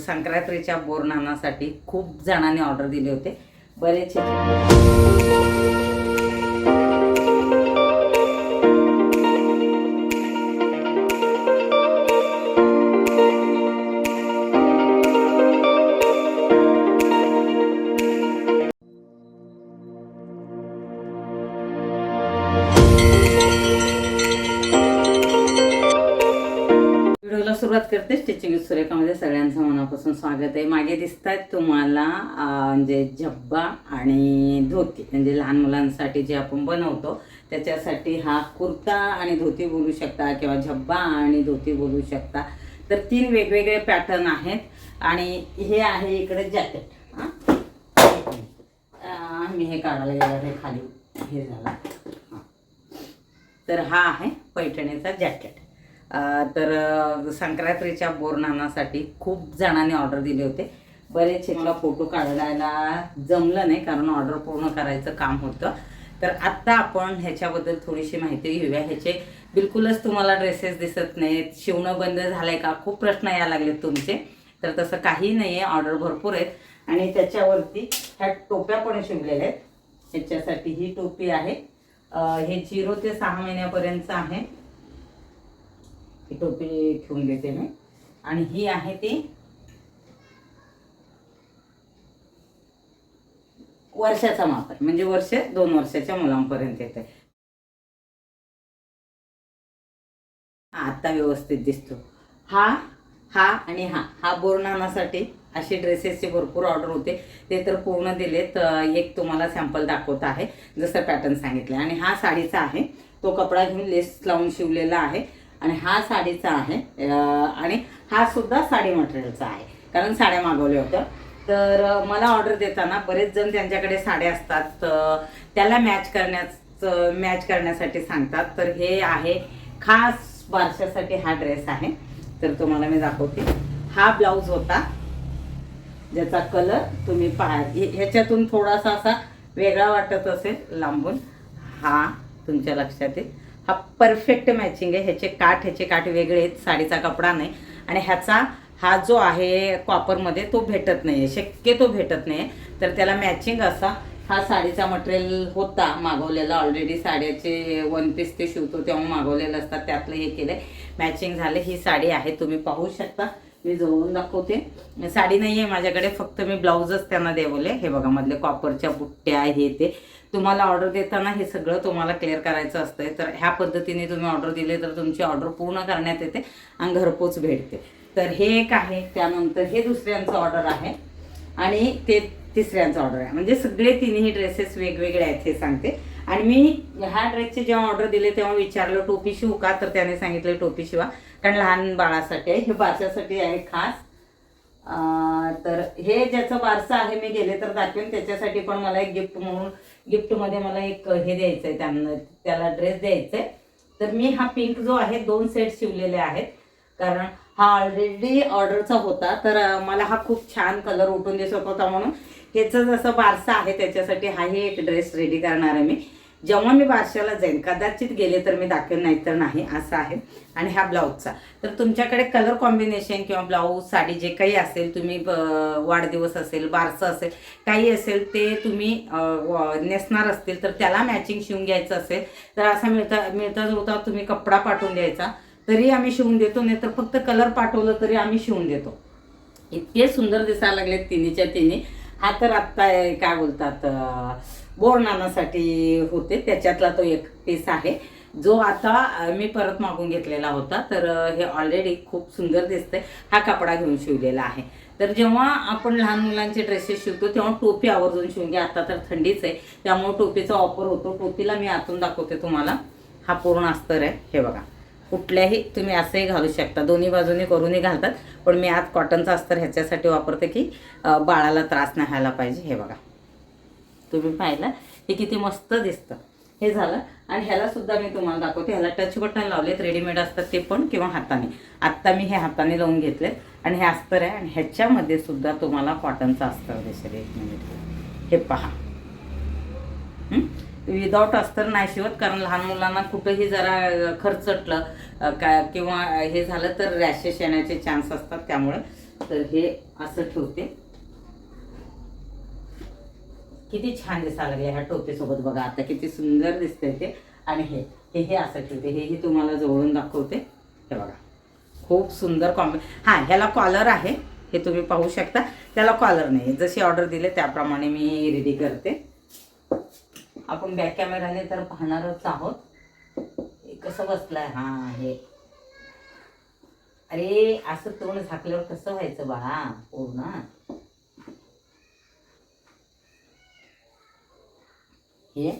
संक्रांतीच्या बोरनानासाठी खूप जणांनी ऑर्डर दिले होते. बरेच व्हिडिओला सुरुवात करते स्टिचिंग सुरेखामध्ये सगळ्यांचं मनापासून स्वागत आहे. मागे दिसत आहेत तुम्हाला म्हणजे झब्बा आणि धोती. म्हणजे लहान मुलांसाठी जे आपण बनवतो त्याच्यासाठी हा कुर्ता आणि धोती बोलू शकता किंवा झब्बा आणि धोती बोलू शकता. तर तीन वेगवेगळे पॅटर्न आहेत. आणि हे आहे इकडे जॅकेट. मी हे काढायला गेलं हे खाली हे झालं. हां. तर हा आहे पैठणीचा जॅकेट. तर संक्रांतीच्या बोरनानासाठी खूप जणांनी ऑर्डर दिले होते. बरेचसे मला फोटो काढायला जमलं नाही कारण ऑर्डर पूर्ण करायचं काम होतं. तर आत्ता आपण ह्याच्याबद्दल थोडीशी माहिती घेऊया. ह्याचे बिलकुलच तुम्हाला ड्रेसेस दिसत नाहीत. शिवणं बंद झालंय का? खूप प्रश्न यायला लागलेत तुमचे. तर तसं काही नाही आहे ऑर्डर भरपूर आहेत. आणि त्याच्यावरती ह्या टोप्या पण शिवलेल्या आहेत. ह्याच्यासाठी ही टोपी आहे. हे झिरो ते सहा महिन्यापर्यंत आहे. ही टोपी ठेवून देते मी. आणि ही आहे ती वर्षाचा मापर म्हणजे वर्ष दोन वर्षाच्या मुलांपर्यंत येते आता व्यवस्थित दिसतो. हा हा आणि हा हा बोरणानासाठी असे ड्रेसेसचे भरपूर ऑर्डर होते. ते तर पूर्ण दिलेत. एक तुम्हाला सॅम्पल दाखवत आहे जसं पॅटर्न सांगितलं आणि हा साडीचा आहे. तो कपडा घेऊन लेस लावून शिवलेला आहे. आणि हा साडीचा आहे. आणि हा सुद्धा साडी मटेरियलचा आहे. कारण साड्या मागवल्या होत्या. तर मला ऑर्डर देताना बरेच जण त्यांच्याकडे साड्या असतात. त्याला मॅच करण्याचं मॅच करण्यासाठी सांगतात. तर हे आहे खास बारशासाठी हा ड्रेस आहे. तर तुम्हाला मी दाखवते. हा ब्लाऊज होता ज्याचा कलर तुम्ही पहा. ह्याच्यातून थोडासा असा वेगळा वाटत असेल लांबून. हा तुमच्या लक्षात येईल. हा परफेक्ट मॅचिंग आहे. ह्याचे काठ ह्याचे काठ वेगळे आहेत. साडीचा कपडा नाही. आणि ह्याचा हा जो आहे कॉपरमध्ये तो भेटत नाही आहे शक्यतो भेटत नाही आहे तर त्याला मॅचिंग असा हा साडीचा मटेरियल होता मागवलेला. ऑलरेडी साड्याचे वन पीस ते शिवतो तेव्हा मागवलेलं असतात. त्यातलं हे केलं मॅचिंग झालं. ही साडी आहे. तुम्ही पाहू शकता. मी जवळून दाखवते. साडी नाही आहे माझ्याकडे फक्त मी ब्लाऊजच त्यांना देवले. हे बघा मधले कॉपरच्या बुट्ट्या हे ते. तुम्हाला ऑर्डर देताना हे सगळं तुम्हाला क्लिअर करायचं असतं तर ह्या पद्धतीने तुम्ही ऑर्डर दिले तर तुमची ऑर्डर पूर्ण करण्यात येते आणि घरपोच भेटते. तर हे एक आहे त्यानंतर हे दुसऱ्यांचं ऑर्डर आहे. आणि ते तिसऱ्यांचं ऑर्डर आहे. म्हणजे सगळे तिन्ही ड्रेसेस वेगवेगळे आहेत हे सांगते. आणि मी ह्या ड्रेसचे जेव्हा ऑर्डर दिले तेव्हा विचारलं टोपी शिवू का? तर त्याने सांगितलं टोपी शिवा. कारण लहान बाळासाठी आहे हे बारशासाठी आहे खास. तर हे ज्याचं बारसं आहे मी गेले तर दाखवेन. त्याच्यासाठी पण मला एक गिफ्ट म्हणून गिफ्टमध्ये मला एक हे द्यायचं आहे त्यांना त्याला ड्रेस द्यायचा आहे तर मी हा पिंक जो आहे दोन सेट शिवलेले आहेत. कारण हा ऑलरेडी ऑर्डरचा होता. तर मला हा खूप छान कलर उठून दिसत होता म्हणून. ह्याचं जसं बारसा आहे त्याच्यासाठी हाही एक ड्रेस रेडी करणार आहे मी. जेव्हा मी बारशाला जाईन कदाचित गेले तर मी दाखवेन नाही तर नाही असं आहे. आणि हा ब्लाऊजचा. तर तुमच्याकडे कलर कॉम्बिनेशन किंवा ब्लाऊज साडी जे काही असेल तुम्ही वाढदिवस असेल बारसं असेल काही असेल ते तुम्ही नेसणार असतील तर त्याला मॅचिंग शिवून घ्यायचं असेल तर असा मिळता मिळता जुळता तुम्ही कपडा पाठवून द्यायचा. तरी आम्ही शिवून देतो नाही तर फक्त कलर पाठवलं तरी आम्ही शिवून देतो. इतके सुंदर दिसायला लागले तिन्हीच्या तिन्ही. हा तर आत्ता काय बोलतात बोरनानासाठी होते. त्याच्यातला तो एक पीस आहे. जो आता मी परत मागून घेतलेला होता. तर हे ऑलरेडी खूप सुंदर दिसतंय. हा कपडा घेऊन शिवलेला आहे. तर जेव्हा आपण लहान मुलांचे ड्रेसेस शिवतो तेव्हा टोपी आवर्जून शिवून घ्या. आता तर थंडीच आहे. त्यामुळे टोपीचा वापर होतो. टोपीला मी आतून दाखवते तुम्हाला. हा पूर्ण अस्तर आहे. हे बघा. कुठल्याही तुम्ही असंही घालू शकता. दोन्ही बाजूनी करूनही घालतात. पण मी आज कॉटनचा अस्तर ह्याच्यासाठी वापरते की बाळाला त्रास नाही व्हायला पाहिजे. हे बघा. तुम्ही पाहिलं हे किती मस्त दिसतं. हे झालं. आणि ह्याला सुद्धा मी तुम्हाला दाखवते. ह्याला टच बटन लावलेत रेडीमेड असतात ते पण किंवा हाताने. आत्ता मी हे हाताने लावून घेतले आणि हे अस्तर आहे. आणि ह्याच्यामध्ये सुद्धा तुम्हाला कॉटनचं अस्तर दिसेल. एक मिनिट हे पहा. विदाऊट अस्तर नाही शिवत कारण लहान मुलांना कुठंही जरा खर्चटलं का किंवा हे झालं तर रॅशेस येण्याचे चान्स असतात त्यामुळे. तर हे असं ठेवते. किती छान दिसायला लागले. ह्या टोपीसोबत बघा आता किती सुंदर दिसतंय ते. आणि हे हे हे असं ठेवते. हेही तुम्हाला जवळून दाखवते. हे बघा. खूप सुंदर कॉम्बे हां ह्याला कॉलर आहे. हे तुम्ही पाहू शकता. त्याला कॉलर नाही. जशी ऑर्डर दिले त्याप्रमाणे मी रेडी करते. आपण बॅक कॅमेराने तर पाहणारच आहोत. हे कसं बसलंय? हां हे. अरे असं तोंड झाकल्यावर कसं व्हायचं बाळा? हो पूर्ण हे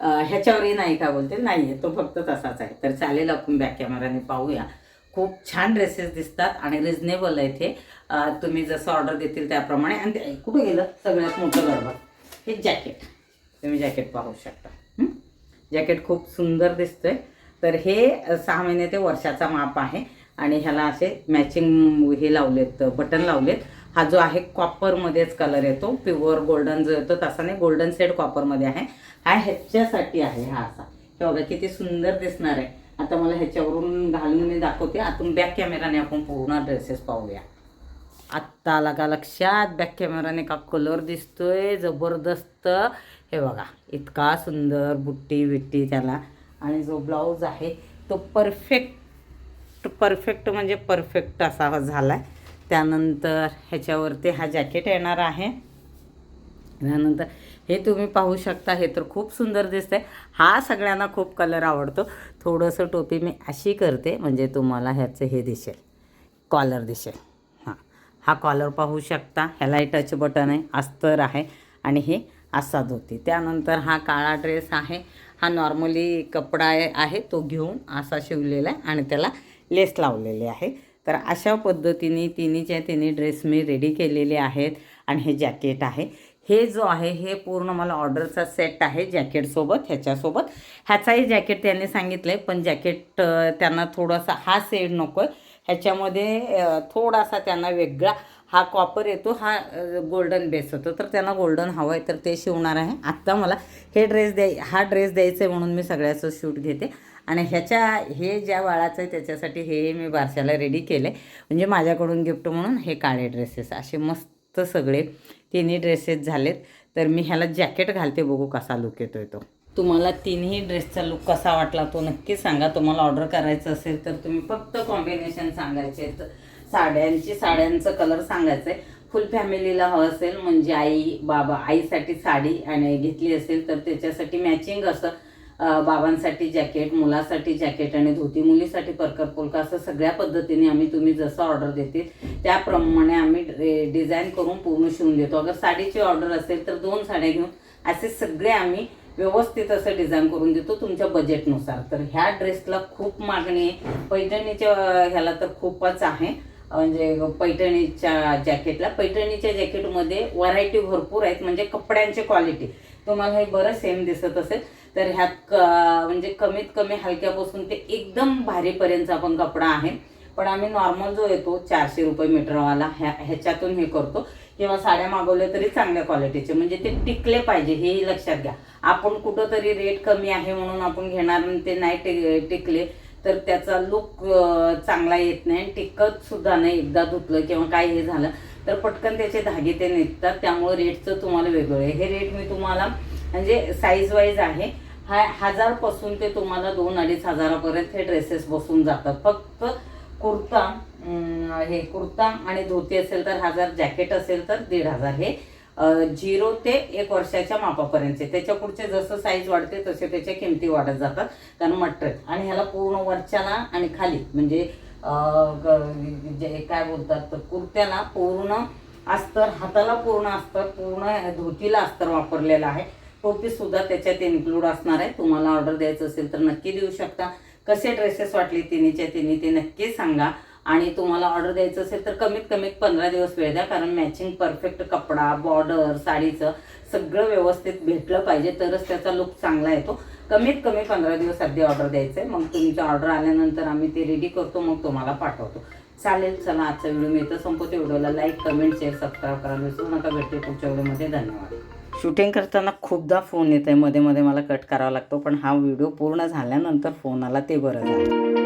ह्याच्यावरही नाही का बोलते? नाही आहे तो फक्त तसाच आहे. तर चालेल आपण बॅक कॅमेराने पाहूया. खूप छान ड्रेसेस दिसतात आणि रिजनेबल आहे ते तुम्ही जसं ऑर्डर देतील त्याप्रमाणे. आणि ते- कुठं गेलं? सगळ्यात मोठं गडबड हे जॅकेट तुम्ही जॅकेट पाहू शकता. जॅकेट खूप सुंदर दिसतंय. तर हे सहा महिने ते वर्षाचा माप आहे. आणि ह्याला असे मॅचिंग हे लावलेत बटन लावलेत. हा जो आहे कॉपरमध्येच कलर येतो. प्युअर गोल्डन जो येतो तसा नाही गोल्डन सेड कॉपरमध्ये आहे. हा ह्याच्यासाठी आहे हा असा. हे बघा किती सुंदर दिसणार आहे. आता मला ह्याच्यावरून घालून मी दाखवते. आतून बॅक कॅमेराने आपण पूर्ण ड्रेसेस पाहूया. आत्ता आला का लक्षात? बॅक कॅमेराने का कलर दिसतोय? जबरदस्त. हे बघा इतका सुंदर बुट्टी बिट्टी त्याला. आणि जो ब्लाऊज आहे तो परफेक्ट परफेक्ट म्हणजे परफेक्ट असा झाला आहे त्यानंतर ह्याच्यावरती हा जॅकेट येणार आहे. त्यानंतर हे तुम्ही पाहू शकता हे तर खूप सुंदर दिसतंय. हा सगळ्यांना खूप कलर आवडतो. थोडंसं टोपी मी अशी करते म्हणजे तुम्हाला ह्याचं हे दिसेल. कॉलर दिसेल. हां. हा कॉलर पाहू शकता. ह्यालाही टच बटन आहे. अस्तर आहे. आणि हे असा धोती. त्यानंतर हा काळा ड्रेस आहे. हा नॉर्मली कपडा आहे. आहे तो घेऊन असा शिवलेला आहे आणि त्याला लेस लावलेले आहे. तर अशा पद्धतीने तिन्हीच्या तिन्ही ड्रेस मी रेडी केलेले आहेत आणि हे जॅकेट आहे. हे जो आहे हे पूर्ण मला ऑर्डरचा सेट आहे जॅकेटसोबत ह्याच्यासोबत. ह्याचाही जॅकेट त्यांनी सांगितलं आहे पण जॅकेट त्यांना थोडासा हा सेड नको आहे ह्याच्यामध्ये थोडासा त्यांना वेगळा हा कॉपर येतो हा गोल्डन बेस होतो. तर त्यांना गोल्डन हवं आहे तर ते शिवणार आहे. आत्ता मला हे ड्रेस द्याय हा ड्रेस द्यायचा आहे म्हणून मी सगळ्याचं शूट घेते. आणि ह्याच्या हे ज्या बाळाचं आहे त्याच्यासाठी हे मी बारशाला रेडी केलं आहे म्हणजे माझ्याकडून गिफ्ट म्हणून हे काळे ड्रेसेस असे मस्त सगळे तिन्ही ड्रेसेस झालेत. तर मी ह्याला जॅकेट घालते बघू कसा लुक येतोय तो. तुम्हाला तिन्ही ड्रेसचा लुक कसा वाटला तो नक्की सांगा. तुम्हाला ऑर्डर करायचं असेल तर तुम्ही फक्त कॉम्बिनेशन सांगायचे तर साड्यांची साड्यांचं कलर सांगायचं आहे फुल फॅमिलीला हवं असेल म्हणजे आई बाबा आईसाठी साडी आणि घेतली असेल तर त्याच्यासाठी मॅचिंग असं बाबांसाठी जॅकेट मुलासाठी जॅकेट आणि धोती मुलीसाठी परकर पोलका असं सगळ्या पद्धतीने आम्ही तुम्ही जसं ऑर्डर देतील त्याप्रमाणे आम्ही डिझाईन करून पूर्ण शिवून देतो. अगर साडीची ऑर्डर असेल तर दोन साड्या घेऊन असे सगळे आम्ही व्यवस्थित असं डिझाईन करून देतो तुमच्या बजेटनुसार. तर ह्या ड्रेसला खूप मागणी आहे. पैठणीच्या ह्याला तर खूपच आहे. म्हणजे पैठणीच्या जॅकेटला पैठणीच्या जॅकेटमध्ये व्हरायटी भरपूर आहेत म्हणजे कपड्यांची क्वालिटी. तुम्हाला हे बरं सेम दिसत असेल. तर ह्यात क म्हणजे कमीत कमी हलक्यापासून ते एकदम भारीपर्यंतचा पण कपडा आहे. पण आम्ही नॉर्मल जो येतो चारशे रुपये मीटरवाला ह्या ह्याच्यातून हे करतो. किंवा साड्या मागवल्या तरी चांगल्या क्वालिटीचे म्हणजे ते टिकले पाहिजे हेही लक्षात घ्या. आपण कुठंतरी रेट कमी आहे म्हणून आपण घेणार ते नाही टिक- टिकले तर त्याचा लुक चांगला येत नाही. आणि टिकत सुद्धा नाही. एकदा धुतलं किंवा काय हे झालं तर पटकन त्याचे धागे ते निघतात. त्यामुळे रेटचं तुम्हाला वेगळं आहे. हे रेट मी तुम्हाला म्हणजे साईज वाईज आहे. हा हजारपासून ते तुम्हाला दोन अडीच हजारापर्यंत हे ड्रेसेस बसून जातात. फक्त कुर्ता हे कुर्ता आणि धोती असेल तर हजार जॅकेट असेल तर दीड हजार. हे झिरो ते एक वर्षाच्या मापापर्यंतचे त्याच्या पुढचे जसं साईज वाढते तसे त्याच्या किमती वाढत जातात. कारण मटेरियल आणि ह्याला पूर्ण वरच्याला आणि खाली म्हणजे ग- जे काय बोलतात तर कुर्त्याला पूर्ण अस्तर हाताला पूर्ण अस्तर पूर्ण धोतीला अस्तर वापरलेलं आहे. टोपी सुद्धा त्याच्यात इन्क्लूड असणार आहे. तुम्हाला ऑर्डर द्यायचं असेल तर नक्की देऊ शकता. कसे ड्रेसेस वाटले तिन्हीच्या तिन्ही ते नक्की सांगा. आणि तुम्हाला ऑर्डर द्यायचं असेल तर कमीत कमीत पंधरा दिवस वेळ द्या कारण मॅचिंग परफेक्ट कपडा बॉर्डर साडीचं सगळं व्यवस्थित भेटलं पाहिजे तरच त्याचा लुक चांगला येतो. कमीत कमी पंधरा दिवस आधी ऑर्डर द्यायचं आहे मग तुमची ऑर्डर आल्यानंतर आम्ही ते रेडी करतो मग तुम्हाला पाठवतो. चालेल चला आजचा व्हिडिओ मी इथं संपवते. व्हिडिओला लाईक कमेंट शेअर सबस्क्राईब करायला विसरू नका. भेटते पुढच्या व्हिडिओमध्ये धन्यवाद. शूटिंग करताना खूपदा फोन येत आहे मध्ये मध्ये मला कट करावा लागतो. पण हा व्हिडिओ पूर्ण झाल्यानंतर फोन आला ते बरं झालं.